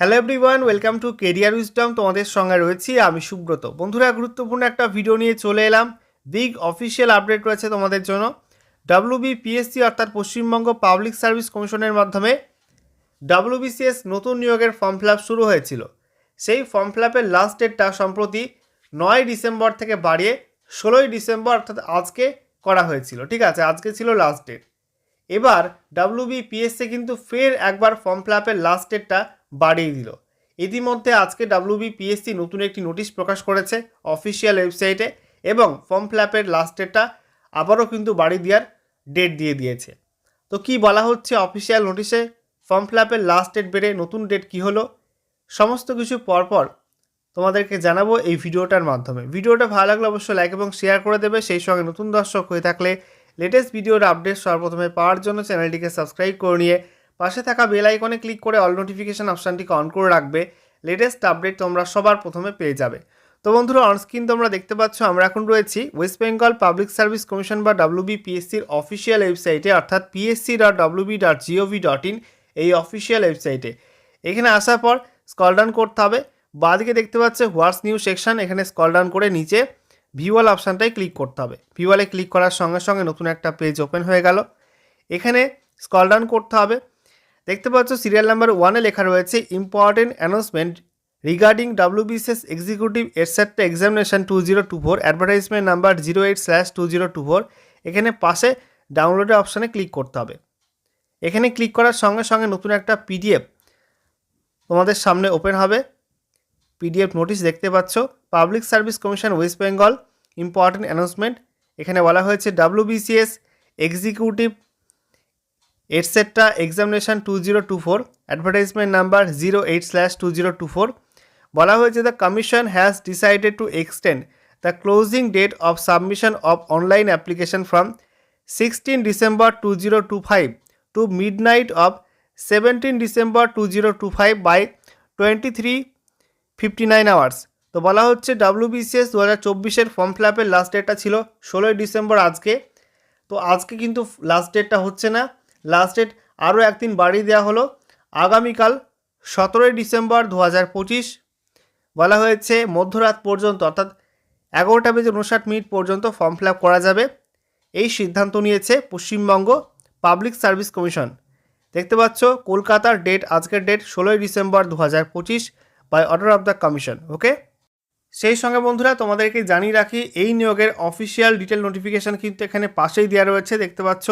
Hello everyone welcome to career wisdom তোমাদের সঙ্গে রয়েছি আমি সুব্রত। বন্ধুরা, গুরুত্বপূর্ণ একটা ভিডিও নিয়ে চলে এলাম। বিগ অফিসিয়াল আপডেট রয়েছে তোমাদের জন্য। ডাব্লু ডাব্লিউবিপিএসসি অর্থাৎ পশ্চিমবঙ্গ পাবলিক সার্ভিস কমিশনের মাধ্যমে ডাব্লিউবিসিএস নতুন নিয়োগের ফর্ম ফিল শুরু হয়েছিল। সেই ফর্ম ফিল লাস্ট ডেটটা সম্প্রতি নয় ডিসেম্বর থেকে বাড়িয়ে ষোলোই ডিসেম্বর অর্থাৎ আজকে করা হয়েছিল। ঠিক আছে, আজকে ছিল লাস্ট ডেট এবার ডাব্লিউবিপিএসসি কিন্তু ফের একবার ফর্ম ফিল লাস্ট ডেটটা বাড়িয়ে দিল। ইতিমধ্যে আজকে ডাব্লিউবিপিএসসি নতুন একটি নোটিশ প্রকাশ করেছে অফিসিয়াল ওয়েবসাইটে এবং ফর্ম ফিল আপের লাস্ট ডেটটা আবারও কিন্তু বাড়িয়ে দেওয়ার ডেট দিয়ে দিয়েছে। তো কি বলা হচ্ছে অফিসিয়াল নোটিশে? ফর্ম ফিল আপের লাস্ট ডেট বেড়ে নতুন ডেট কী হলো? সমস্ত কিছু পরপর তোমাদেরকে জানাব এই ভিডিওটার মাধ্যমে। ভিডিওটা ভালো লাগলে অবশ্যই লাইক এবং শেয়ার করে দেবে। সেই সঙ্গে নতুন দর্শক হয়ে থাকলে লেটেস্ট ভিডিওর আপডেট সর্বপ্রথমে পাওয়ার জন্য চ্যানেলটিকে সাবস্ক্রাইব করে নিয়ে পাশে থাকা বেল আইকনে ক্লিক করে অল নোটিফিকেশান অপশানটিকে অন করে রাখবে। লেটেস্ট আপডেট তোমরা সবার প্রথমে পেয়ে যাবে। তো বন্ধুরা অনস্ক্রিন তোমরা দেখতে পাচ্ছ আমরা এখন রয়েছি West Bengal public service commission বা ডাব্লিউবিপিএসসির অফিসিয়াল ওয়েবসাইটে অর্থাৎ PSC dot WB dot GOV dot in এই অফিসিয়াল ওয়েবসাইটে এখানে আসার পর স্কল ডাউন করতে হবে। বাঁদিকে দেখতে পাচ্ছে হোয়াটস নিউ সেকশন এখানে স্কল ডাউন করে নিচে ভিওয়াল অপশানটাই ক্লিক করতে হবে। ভিওয়ালে ক্লিক করার সঙ্গে সঙ্গে নতুন একটা পেজ ওপেন হয়ে গেল। এখানে স্কল ডাউন করতে হবে। দেখতে পাচ্ছ সিরিয়াল নাম্বার ওয়ানে লেখা রয়েছে important announcement regarding WBCS executive etcetera examination two zero two four advertisement number zero eight slash two zero two four এখানে পাশে ডাউনলোডের অপশানে ক্লিক করতে হবে। এখানে ক্লিক করার সঙ্গে সঙ্গে নতুন একটা পিডিএফ তোমাদের সামনে ওপেন হবে। পিডিএফ নোটিশ দেখতে পাচ্ছ public service commission West Bengal important announcement এখানে বলা হয়েছে WBCS executive etcetera examination two zero two four advertisement number zero eight slash two zero two four বলা হয়েছে the commission has decided to extend the closing date of submission of online application from sixteen December two zero two five to midnight of seventeen December two zero two five by twenty three fifty nine hours তো বলা হচ্ছে WBCS দু হাজার চব্বিশের form fill আপের last ডেটটা ছিল ষোলোই ডিসেম্বর আজকে। তো আজকে কিন্তু লাস্ট ডেটটা হচ্ছে না। লাস্ট ডেট আরও একদিন বাড়িয়ে দেওয়া হলো। আগামীকাল সতেরোই ডিসেম্বর দু হাজার পঁচিশ বলা হয়েছে মধ্যরাত পর্যন্ত অর্থাৎ এগারোটা বেজে উনষাট মিনিট পর্যন্ত ফর্ম ফিল করা যাবে। এই সিদ্ধান্ত নিয়েছে পশ্চিমবঙ্গ পাবলিক সার্ভিস কমিশন দেখতে পাচ্ছ, কলকাতার ডেট আজকের ডেট ষোলোই ডিসেম্বর দু হাজার পঁচিশ by order of the commission okay সেই সঙ্গে বন্ধুরা, তোমাদেরকে জানিয়ে রাখি, এই নিয়োগের অফিসিয়াল ডিটেল নোটিফিকেশান কিন্তু এখানে পাশেই দেওয়া রয়েছে। দেখতে পাচ্ছ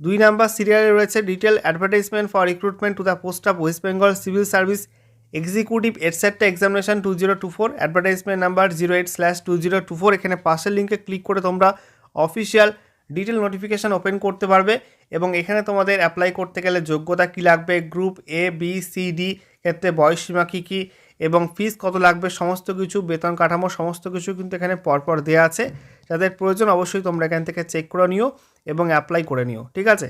দুই নাম্বার সিরিয়ালে রয়েছে detail advertisement for recruitment to the post of West Bengal civil service executive etcetera examination two zero two four advertisement number zero eight slash two zero two four এখানে পাশের লিঙ্কে ক্লিক করে তোমরা অফিসিয়াল ডিটেল নোটিফিকেশান ওপেন করতে পারবে এবং এখানে তোমাদের অ্যাপ্লাই করতে গেলে যোগ্যতা কী লাগবে? Group A B C D ক্ষেত্রে বয়সসীমা কী কী? এবং ফিস কত লাগবে, সমস্ত কিছু, বেতন কাঠামো, সমস্ত কিছু কিন্তু এখানে পরপর দেওয়া আছে। যাদের প্রয়োজন অবশ্যই তোমরা এখান থেকে চেক করে নিও এবং অ্যাপ্লাই করে নিও, ঠিক আছে?